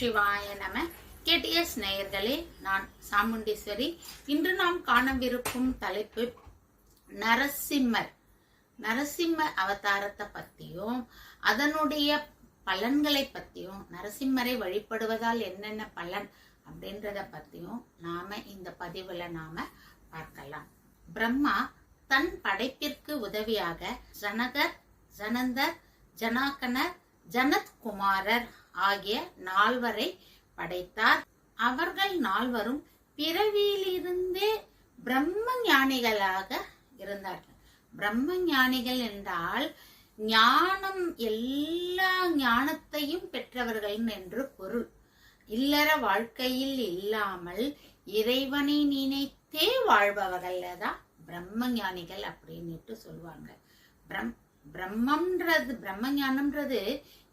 சிவாய நம. கேடிஎஸ் நேயர்களே நான் சாமுண்டீஸ்வரி. இன்று நாம் காணவிருக்கும் தலைப்பு நரசிம்மர். நரசிம்ம அவதாரத்தை பத்தியும் அதனுடைய பலன்களை பத்தியும் நரசிம்மரை வழிபடுவதால் என்னென்ன பலன் அப்படின்றத பத்தியும் நாம இந்த பதிவுல நாம பார்க்கலாம். பிரம்மா தன் படைப்பிற்கு உதவியாக ஜனகர் ஜனந்தர் ஜனாகனர் ஜனத்குமாரர் ஆகிய நால்வரை படைத்தார். அவர்கள் நால்வரும் பிறவியிலிருந்தே பிரம்ம ஞானிகளாக இருந்தார்கள். பிரம்ம ஞானிகள் என்றால் ஞானம் எல்லா ஞானத்தையும் பெற்றவர்கள் என்று பொருள். இல்லற வாழ்க்கையில் இல்லாமல் இறைவனை நினைத்தே வாழ்பவர்கள் தான் பிரம்ம ஞானிகள் அப்படின்னுட்டு சொல்லுவாங்க. பிரம் பிரம்மன்றது பிரம்ம ஞானம்ன்றது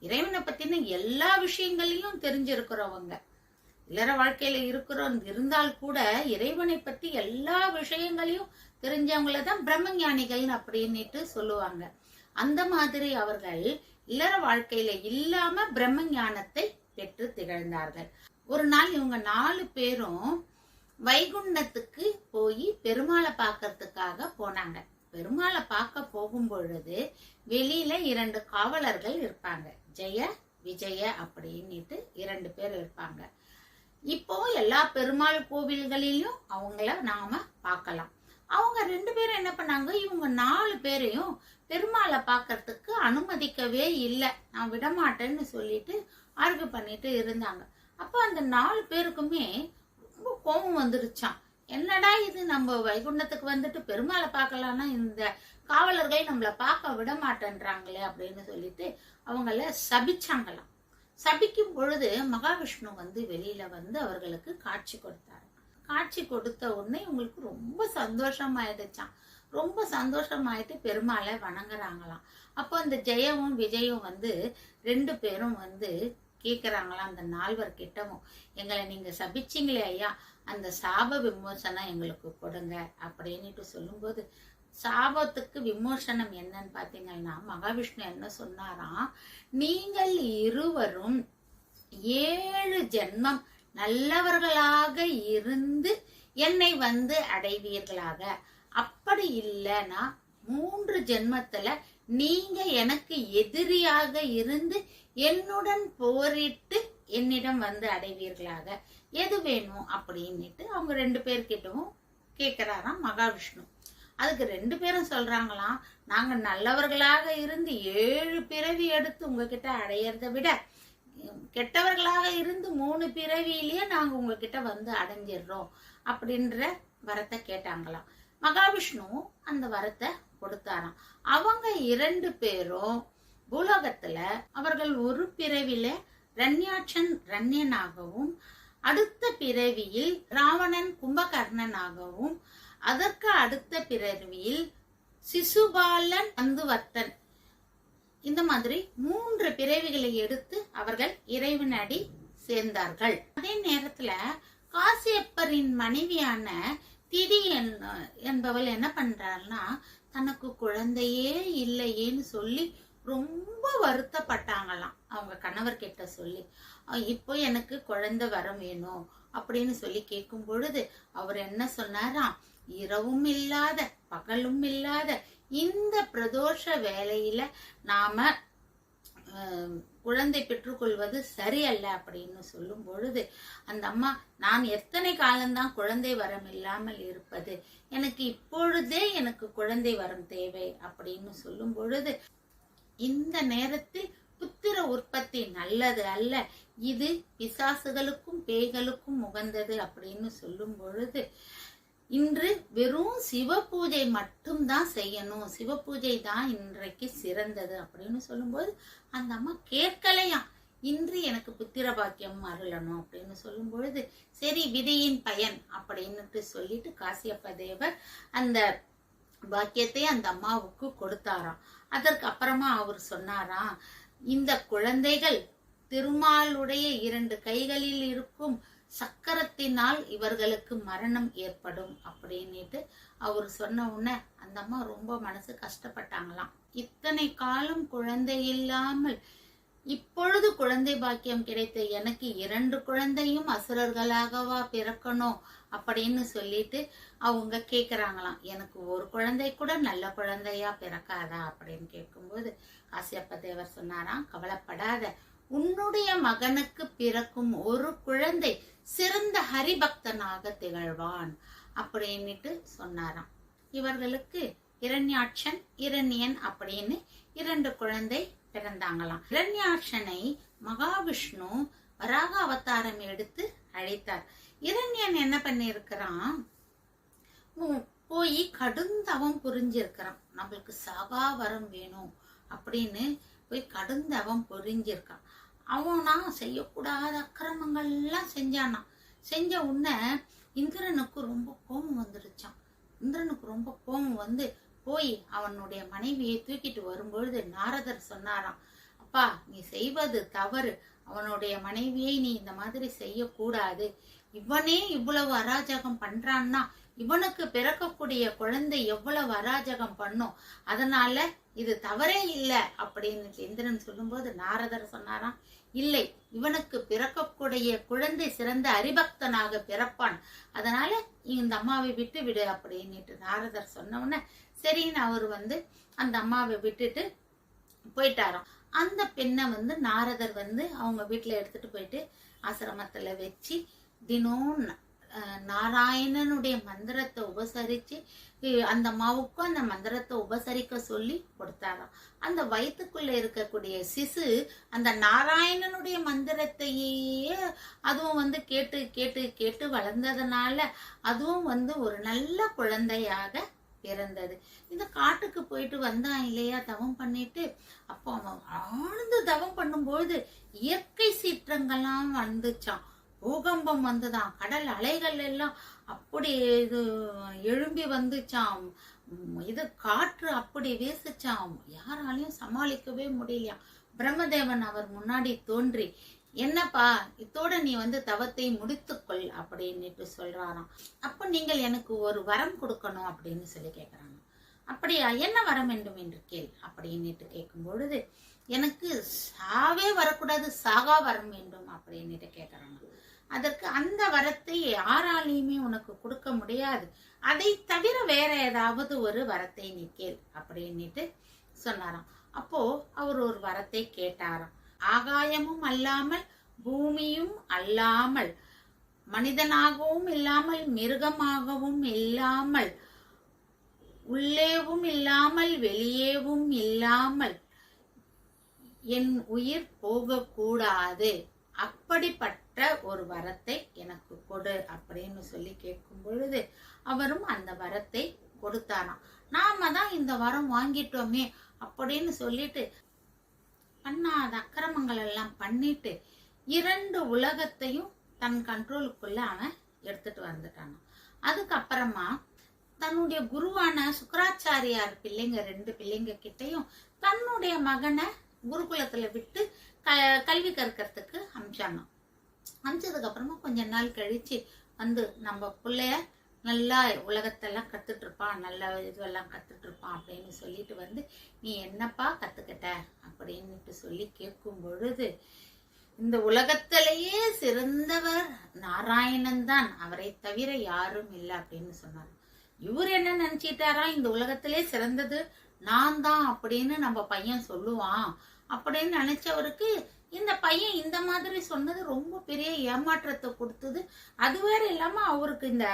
இறைவனை பத்தின எல்லா விஷயங்களையும் தெரிஞ்சிருக்கிறவங்க. இல்லற வாழ்க்கையில இருக்கிறோம் இருந்தால் கூட இறைவனை பத்தி எல்லா விஷயங்களையும் தெரிஞ்சவங்கள தான் பிரம்ம ஞானிகள் அப்படின்னுட்டு சொல்லுவாங்க. அந்த மாதிரி அவர்கள் இல்லற வாழ்க்கையில இல்லாம பிரம்ம ஞானத்தை பெற்று திகழ்ந்தார்கள். ஒரு நாள் இவங்க நாலு பேரும் வைகுண்டத்துக்கு போய் பெருமாளை பார்க்கறதுக்காக போனாங்க. பெருமாளை பார்க்க போகும் பொழுது வெளியில இரண்டு காவலர்கள் இருப்பாங்க. ஜெய விஜய அப்படின்னுட்டு இரண்டு பேர் இருப்பாங்க. இப்போ எல்லா பெருமாள் கோவில்களிலும் அவங்கள நாம பார்க்கலாம். அவங்க ரெண்டு பேரும் என்ன பண்ணாங்க? இவங்க நாலு பேரையும் பெருமாளை பார்க்கறதுக்கு அனுமதிக்கவே இல்லை. நான் விடமாட்டேன்னு சொல்லிட்டு ஆர்கு பண்ணிட்டு இருந்தாங்க. அப்போ அந்த நாலு பேருக்குமே ரொம்ப கோபம் வந்துருச்சான் என்னடா இது? நம்ம வைகுண்டத்துக்கு வந்துட்டு பெருமாளை பார்க்கலாம்னா இந்த காவலர்கள் நம்மளை பார்க்க விட மாட்டேன்றாங்களே அப்படின்னு சொல்லிட்டு அவங்கள சபிச்சாங்களாம். சபிக்கும் பொழுது மகாவிஷ்ணு வந்து வெளியில வந்து அவர்களுக்கு காட்சி கொடுத்தாரு. காட்சி கொடுத்த உடனே உங்களுக்கு ரொம்ப சந்தோஷமாயிடுச்சான் ரொம்ப சந்தோஷமாயிட்டு பெருமாளை வணங்குறாங்களாம். அப்போ அந்த ஜெயவும் விஜயும் வந்து ரெண்டு பேரும் வந்து கேட்குறாங்களாம் அந்த நால்வர் கிட்டவும் எங்களை நீங்க சபிச்சிங்களே ஐயா. அந்த சாப விமோசனம் எங்களுக்கு கொடுங்க அப்படின்னுட்டு சொல்லும்போது சாபத்துக்கு விமோசனம் என்னன்னு பார்த்தீங்கன்னா மகாவிஷ்ணு என்ன சொன்னாராம் நீங்கள் இருவரும் ஏழு ஜென்மம் நல்லவர்களாக இருந்து என்னை வந்து அடைவீர்களாக. அப்படி இல்லைன்னா மூன்று ஜென்மத்துல நீங்க எனக்கு எதிரியாக இருந்து என்னுடன் போரிட்டு என்னிடம் வந்து அடைவீர்களாக. எது வேணும் அப்படின்னுட்டு அவங்க ரெண்டு பேர்கிட்டவும் கேட்குறாராம் மகாவிஷ்ணு. அதுக்கு ரெண்டு பேரும் சொல்றாங்களாம் நாங்க நல்லவர்களாக இருந்து ஏழு பிறவி எடுத்து உங்ககிட்ட அடையிறத விட கெட்டவர்களாக இருந்து மூணு பிறவியிலேயே நாங்க உங்ககிட்ட வந்து அடைஞ்சிடுறோம் அப்படின்ற வரத்தை கேட்டாங்களாம். மகாவிஷ்ணு அந்த வரத்தை கொடுத்தாராம். அவங்க இரண்டு பேரும் பூலோகத்துல அவர்கள் ஒரு பிறவில ரண்யாட்சன் ரண்யனாகவும் அடுத்த பிறவியில் ராவணன் கும்பகர்ணனாகவும் அதற்கு அடுத்த பிறவியில் சிசுபாலன் அந்துவர்த்தன் இந்த மாதிரி மூன்று பிறவிகளை எடுத்து அவர்கள் இறைவனடி சேர்ந்தார்கள். அதே நேரத்துல காசியப்பரின் மனைவியான திதி என்பவள் என்ன பண்றாள்னா தனக்கு குழந்தையே இல்லையேன்னு சொல்லி ரொம்ப வருத்தப்பட்டாங்களாம். அவங்க கணவர் கிட்ட சொல்லி இப்போ எனக்கு குழந்தை வரம் வேணும் அப்படின்னு சொல்லி கேட்கும் பொழுது அவர் என்ன சொன்னாராம்? இரவும் இல்லாத பகலும் இல்லாத இந்த பிரதோஷ வேலையில நாம குழந்தை பெற்றுக்கொள்வது சரியல்ல அப்படின்னு சொல்லும் பொழுது அந்த அம்மா நான் எத்தனை காலம்தான் குழந்தை வரம் இல்லாமல் இருப்பது? எனக்கு இப்பொழுதே எனக்கு குழந்தை வரம் தேவை அப்படின்னு சொல்லும் பொழுது இந்த நேரத்தில் புத்திர உற்பத்தி நல்லது அல்ல. இது பிசாசுகளுக்கும் பேய்களுக்கும் உகந்தது அப்படின்னு சொல்லும் பொழுது இன்று வெறும் சிவ பூஜை மட்டும்தான் செய்யணும். சிவ பூஜை தான் இன்றைக்கு சிறந்தது அப்படின்னு சொல்லும்போது அந்த அம்மா கேட்கலையாம். இன்று எனக்கு புத்திர பாக்கியம் அருளணும் அப்படின்னு சொல்லும் பொழுது சரி விதியின் பயன் அப்படின்னுட்டு சொல்லிட்டு காசியப்ப தேவர் அந்த பாக்கியத்தை அந்த அம்மாவுக்கு கொடுத்தாராம். அதற்கு அப்புறமா அவர் சொன்னாராம் இந்த குழந்தைகள் திருமாலுடைய இரண்டு கைகளில் இருக்கும் சக்கரத்தினால் இவர்களுக்கு மரணம் ஏற்படும் அப்படின்னுட்டு அவர் சொன்ன உடனே அந்த அம்மா ரொம்ப மனசு கஷ்டப்பட்டாங்களாம். இத்தனை காலம் குழந்தை இல்லாமல் இப்பொழுது குழந்தை பாக்கியம் கிடைத்த எனக்கு இரண்டு குழந்தையும் அசுரர்களாகவா பிறக்கணும் அப்படின்னு சொல்லிட்டு அவங்க கேட்குறாங்களாம் எனக்கு ஒரு குழந்தை கூட நல்ல குழந்தையா பிறக்காதா அப்படின்னு கேட்கும்போது காசியப்ப தேவர் சொன்னாராம் கவலைப்படாத. உன்னுடைய மகனுக்கு பிறக்கும் ஒரு குழந்தை சிறந்த ஹரிபக்தனாக திகழ்வான் அப்படின்னுட்டு சொன்னாராம். இவர்களுக்கு இரண்யாட்சன் இரண்யன் அப்படின்னு இரண்டு குழந்தை பிறந்தாங்களாம். இரண்யாட்சனை மகாவிஷ்ணு வராக அவதாரம் எடுத்து அழைத்தார். இரண்யன் என்ன பண்ணிருக்கிறான் உம், போய் கடுந்தவம் புரிஞ்சிருக்கிறான். நம்மளுக்கு சாகா வரம் வேணும் அப்படின்னு போய் கடுந்தவம் புரிஞ்சிருக்கான். அவனா செய்யக்கூடாத அக்கிரமங்கள்லாம் செஞ்சானாம் செஞ்ச உடனே இந்திரனுக்கு ரொம்ப கோபம் வந்துருச்சான் இந்திரனுக்கு ரொம்ப கோபம் வந்து போய் அவனுடைய மனைவியை தூக்கிட்டு வரும்பொழுது நாரதர் சொன்னாராம் அப்பா நீ செய்வது தவறு. அவனுடைய மனைவியை நீ இந்த மாதிரி செய்யக்கூடாது. இவனே இவ்வளவு அராஜகம் பண்றான்னா இவனுக்கு பிறக்கக்கூடிய குழந்தை எவ்வளவு அராஜகம் பண்ணும்? அதனால இது தவறே இல்லை அப்படின்னு இந்திரன் சொல்லும்போது நாரதர் சொன்னாராம் இல்லை இவனுக்கு பிறக்கக்கூடிய குழந்தை சிறந்த அரிபக்தனாக பிறப்பான். அதனால இந்த அம்மாவை விட்டு விடு அப்படின்னுட்டு நாரதர் சொன்ன உடனே சரின்னு அவர் வந்து அந்த அம்மாவை விட்டுட்டு போயிட்டாராம். அந்த பெண்ணை வந்து நாரதர் வந்து அவங்க வீட்டில் எடுத்துட்டு போயிட்டு ஆசிரமத்தில் வச்சு தினம் நாராயணனுடைய மந்திரத்தை உபசரித்து அந்த அம்மாவுக்கும் அந்த மந்திரத்தை உபசரிக்க சொல்லி கொடுத்தாராம். அந்த வயிற்றுக்குள்ளே இருக்கக்கூடிய சிசு அந்த நாராயணனுடைய மந்திரத்தையே அதுவும் வந்து கேட்டு கேட்டு கேட்டு வளர்ந்ததுனால அதுவும் வந்து ஒரு நல்ல குழந்தையாக பிறந்தது இந்த காட்டுக்கு போயிட்டு வந்தான் இல்லையா? தவம் பண்ணிட்டு அப்போ அவன் ஆழ்ந்து தவம் பண்ணும்பொழுது இயற்கை சீற்றங்கள்லாம் வந்துச்சான் பூகம்பம் வந்துதான் கடல் அலைகள் எல்லாம் அப்படி இது எழும்பி வந்துச்சாம். இது காற்று அப்படி வீசுச்சாம். யாராலையும் சமாளிக்கவே முடியலையாம். பிரம்மதேவன் அவர் முன்னாடி தோன்றி என்னப்பா இத்தோட நீ வந்து தவத்தை முடித்துக்கொள் அப்படின்னுட்டு சொல்றாராம். அப்ப நீங்கள் எனக்கு ஒரு வரம் கொடுக்கணும் அப்படின்னு சொல்லி கேட்குறாங்க அப்படியா என்ன வரம் வேண்டும் என்று கேள் அப்படின்னுட்டு கேட்கும் பொழுது எனக்கு சாவே வரக்கூடாது சாகா வரம் வேண்டும் அப்படின்னுட்டு கேட்குறாங்க அதற்கு அந்த வரத்தை யாராலையுமே உனக்கு கொடுக்க முடியாது. அதை தவிர வேற ஏதாவது ஒரு வரத்தை நீ கேள் அப்படின்னுட்டு சொன்னாராம். அப்போ அவர் ஒரு வரத்தை கேட்டாராம். ஆகாயமும் அல்லாமல் பூமியும் அல்லாமல் மனிதனாகவும் இல்லாமல் மிருகமாகவும் இல்லாமல் உள்ளேவும் இல்லாமல் வெளியேவும் இல்லாமல் என் உயிர் போகக்கூடாது. அப்படிப்பட்ட ஒரு வரத்தை எனக்கு கொடு அப்படின்னு சொல்லி கேட்கும் பொழுது அவரும் அந்த வரத்தை கொடுத்தாராம். நாம தான் இந்த வரம் வாங்கிட்டோமே அப்படின்னு சொல்லிட்டு பண்ணாத அக்கிரமங்கள் எல்லாம் பண்ணிட்டு இரண்டு உலகத்தையும் தன் கண்ட்ரோலுக்குள்ள அவன் எடுத்துட்டு வந்துட்டான். அதுக்கப்புறமா தன்னுடைய குருவான சுக்கராச்சாரியார் பிள்ளைங்க ரெண்டு பிள்ளைங்க கிட்டையும் தன்னுடைய மகனை குருகுலத்துல விட்டு க கல்வி கற்கிறதுக்கு அமிச்சாங்க. அமிச்சதுக்கு அப்புறமா கொஞ்ச நாள் கழிச்சு வந்து நம்ம பிள்ளைய நல்லா உலகத்தெல்லாம் கற்றுட்ருப்பான் நல்ல இதுவெல்லாம் கற்றுட்ருப்பான் அப்படின்னு சொல்லிட்டு வந்து நீ என்னப்பா கற்றுக்கிட்ட அப்படின்ட்டு சொல்லி கேட்கும் பொழுது இந்த உலகத்திலேயே சிறந்தவர் நாராயணன் தான். அவரை தவிர யாரும் இல்லை அப்படின்னு சொன்னார். இவர் என்ன நினச்சிட்டாரா? இந்த உலகத்திலே சிறந்தது நான் தான் அப்படின்னு நம்ம பையன் சொல்லுவான். அப்படின்னு நினைச்சவருக்கு இந்த பையன் இந்த மாதிரி சொன்னது ரொம்ப பெரிய ஏமாற்றத்தை கொடுத்தது. அது வேற இல்லாம அவருக்கு இந்த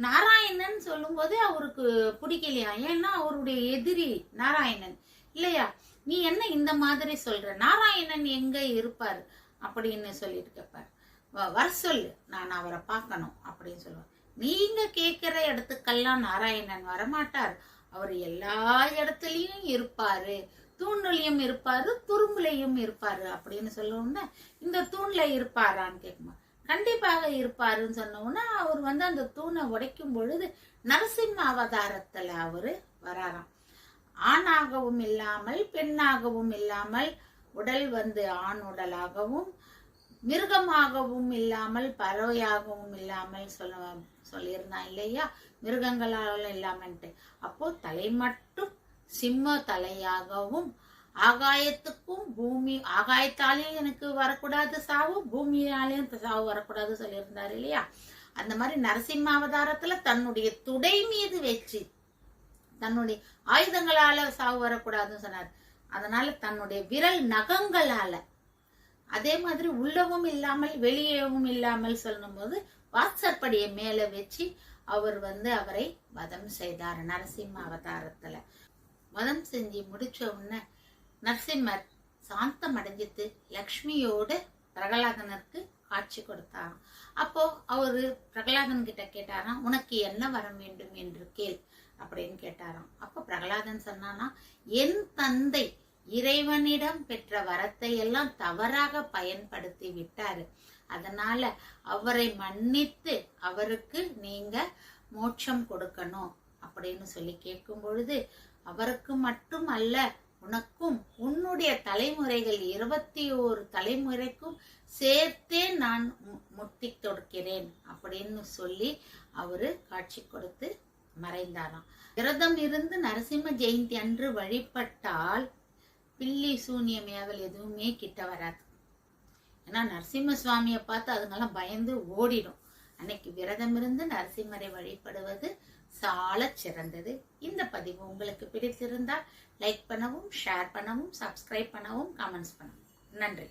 நாராயணன் சொல்லும்போது அவருக்கு பிடிக்கலையா? ஏன்னா அவருடைய எதிரி நாராயணன். இல்லையா? நீ என்ன இந்த மாதிரி சொல்ற? நாராயணன் எங்க இருப்பார்? அப்படின்னு சொல்லிட்டு கேட்பார் "வ- வர சொல்லு. நான் அவரை பார்க்கணும் அப்படின்னு சொல்லுவார். நீங்க கேட்கிற இடத்துக்கெல்லாம் நாராயணன் வரமாட்டார். அவர் எல்லா இடத்துலயும் இருப்பாரு. தூண்லையும் இருப்பாரு துரும்புலையும் இருப்பாரு அப்படின்னு சொல்லுவோம்னா இந்த தூண்ல இருப்பாரான்னு கேட்குமா கண்டிப்பாக இருப்பாருன்னு சொன்ன உடனே அவர் வந்து அந்த தூணை உடைக்கும் பொழுது நரசிம்ம அவதாரத்துல அவரு வராராம். ஆணாகவும் இல்லாமல் பெண்ணாகவும் இல்லாமல் உடல் வந்து ஆண் உடலாகவும் மிருகமாகவும் இல்லாமல் பறவையாகவும் இல்லாமல் சொல்ல சொல்லியிருந்தான் இல்லையா? மிருகங்களாலும் இல்லாமன்ட்டு. அப்போ தலை மட்டும் சிம்ம தலையாகவும் ஆகாயத்துக்கும் பூமி ஆகாயத்தாலேயும் எனக்கு வரக்கூடாது சாவு பூமியாலேயும் சாவு வரக்கூடாது சொல்லியிருந்தாரு இல்லையா? அந்த மாதிரி நரசிம்ம அவதாரத்துல தன்னுடைய துடை மீது வச்சு தன்னுடைய ஆயுதங்களால சாவு வரக்கூடாதுன்னு சொன்னார். அதனால தன்னுடைய விரல் நகங்களால அதே மாதிரி உள்ளவும் இல்லாமல் வெளியேவும் இல்லாமல் சொல்லும்போது வாட்ஸ்அப்படியை மேல வச்சு அவர் வந்து அவரை வதம் செய்தார் நரசிம்ம அவதாரத்துல. வதம் செஞ்சு முடிச்ச உடனே நரசிம்மர் சாந்தம் அடைஞ்சிட்டு லக்ஷ்மியோடு பிரகலாதனருக்கு காட்சி கொடுத்தாராம். அப்போ அவரு பிரகலாதன் கிட்ட கேட்டாராம் உனக்கு என்ன வர வேண்டும் என்று கேள் அப்படின்னு கேட்டாராம். அப்போ பிரகலாதன் சொன்னானா என் தந்தை இறைவனிடம் பெற்ற வரத்தை எல்லாம் தவறாக பயன்படுத்தி விட்டாரு. அதனால அவரை மன்னித்து அவருக்கு நீங்க மோட்சம் கொடுக்கணும் அப்படின்னு சொல்லி கேட்கும் பொழுது அவருக்கு மட்டும் அல்ல உனக்கும் உன்னுடைய தலைமுறைகள் இருபத்தி ஓரு தலைமுறைக்கும் சேர்த்தே நான் மு- முட்டி தொடுக்கிறேன் அப்படின்னு சொல்லி அவரு காட்சி கொடுத்து மறைந்தாராம். விரதம் இருந்து நரசிம்ம ஜெயந்தி அன்று வழிபட்டால் பில்லி சூனியம் ஏவல் எதுவுமே கிட்ட வராது. ஏன்னா நரசிம்ம சுவாமியை பார்த்து அதுங்கெல்லாம் பயந்து ஓடிடும். அன்னைக்கு விரதம் இருந்து நரசிம்மரை வழிபடுவது சால சிறந்தது. இந்த பதிவு உங்களுக்கு பிடித்திருந்தால் லைக் பண்ணவும் ஷேர் பண்ணவும் சப்ஸ்கிரைப் பண்ணவும் கமெண்ட்ஸ் பண்ணவும். நன்றி.